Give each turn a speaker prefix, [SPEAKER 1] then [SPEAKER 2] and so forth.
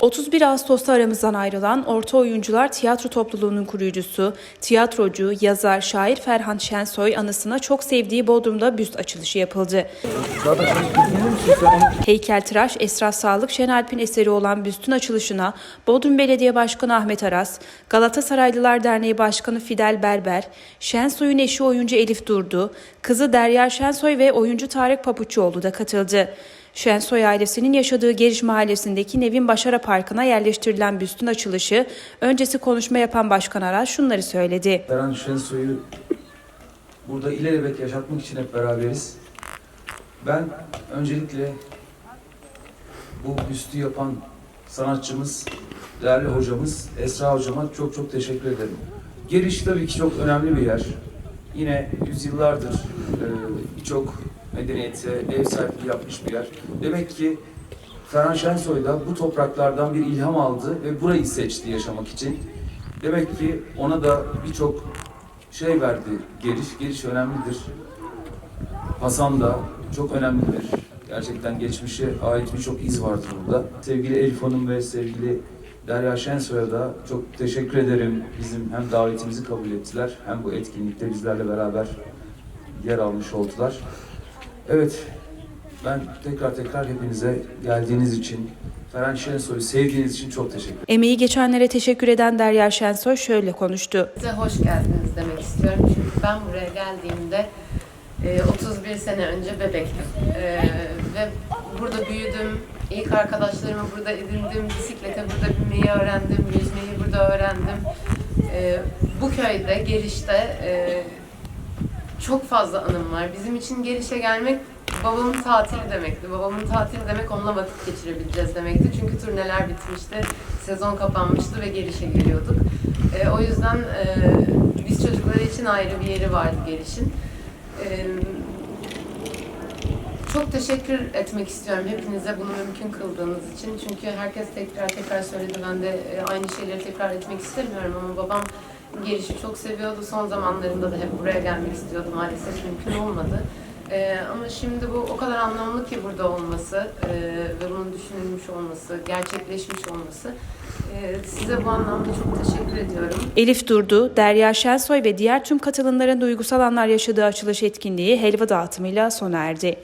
[SPEAKER 1] 31 Ağustos'ta aramızdan ayrılan Orta Oyuncular Tiyatro Topluluğu'nun kurucusu, tiyatrocu, yazar, şair Ferhan Şensoy anısına çok sevdiği Bodrum'da büst açılışı yapıldı. Heykeltıraş Esra Sağlık Şenalp'in eseri olan büstün açılışına Bodrum Belediye Başkanı Ahmet Aras, Galatasaraylılar Derneği Başkanı Fidel Berber, Şensoy'un eşi oyuncu Elif Durdu, kızı Derya Şensoy ve oyuncu Tarık Papuçoğlu da katıldı. Şensoy ailesinin yaşadığı Geriş Mahallesi'ndeki Nevin Başara Parkı'na yerleştirilen büstün açılışı, öncesi konuşma yapan Başkan Aras şunları söyledi.
[SPEAKER 2] Ferhan Şensoy'u burada ilelebet yaşatmak için hep beraberiz. Ben öncelikle bu büstü yapan sanatçımız, değerli hocamız Esra hocama çok çok teşekkür ederim. Geriş tabii ki çok önemli bir yer. Yine yüzyıllardır e, birçok medeniyete ev sahipliği yapmış bir yer. Demek ki Ferhan Şensoy da bu topraklardan bir ilham aldı ve burayı seçti yaşamak için. Demek ki ona da birçok şey verdi geliş. Geliş önemlidir. Hasan da çok önemlidir. Gerçekten geçmişe ait birçok iz vardır burada. Sevgili Elif Hanım ve sevgili Derya Şensoy'a da çok teşekkür ederim. Bizim hem davetimizi kabul ettiler hem bu etkinlikte bizlerle beraber yer almış oldular. Evet, ben tekrar tekrar hepinize geldiğiniz için, Ferhan Şensoy'u sevdiğiniz için çok teşekkür ederim.
[SPEAKER 1] Emeği geçenlere teşekkür eden Derya Şensoy şöyle konuştu.
[SPEAKER 3] Size hoş geldiniz demek istiyorum. Çünkü ben buraya geldiğimde e, 31 sene önce bebektim. E, ve burada büyüdüm. İlk arkadaşlarımı burada edindim. Bisiklete burada binmeyi öğrendim. Yüzmeyi burada öğrendim. E, bu köyde, Geliş'te e, çok fazla anım var. Bizim için Geliş'e gelmek babamın tatili demekti. Babamın tatili demek onunla vakit geçirebileceğiz demekti. Çünkü turneler bitmişti, sezon kapanmıştı ve Geliş'e geliyorduk. E, o yüzden e, biz çocukları için ayrı bir yeri vardı Geliş'in. E, çok teşekkür etmek istiyorum hepinize bunu mümkün kıldığınız için. Çünkü herkes tekrar tekrar söyledi. Ben de e, aynı şeyleri tekrar etmek istemiyorum ama babam gelişi çok seviyordu. Son zamanlarında da hep buraya gelmek istiyordu. Maalesef mümkün olmadı. E, ama şimdi bu o kadar anlamlı ki burada olması e, ve bunun düşünülmüş olması, gerçekleşmiş olması. E, size bu anlamda çok teşekkür ediyorum.
[SPEAKER 1] Elif Durdu, Derya Şensoy ve diğer tüm katılımların duygusal anlar yaşadığı açılış etkinliği helva dağıtımıyla sona erdi.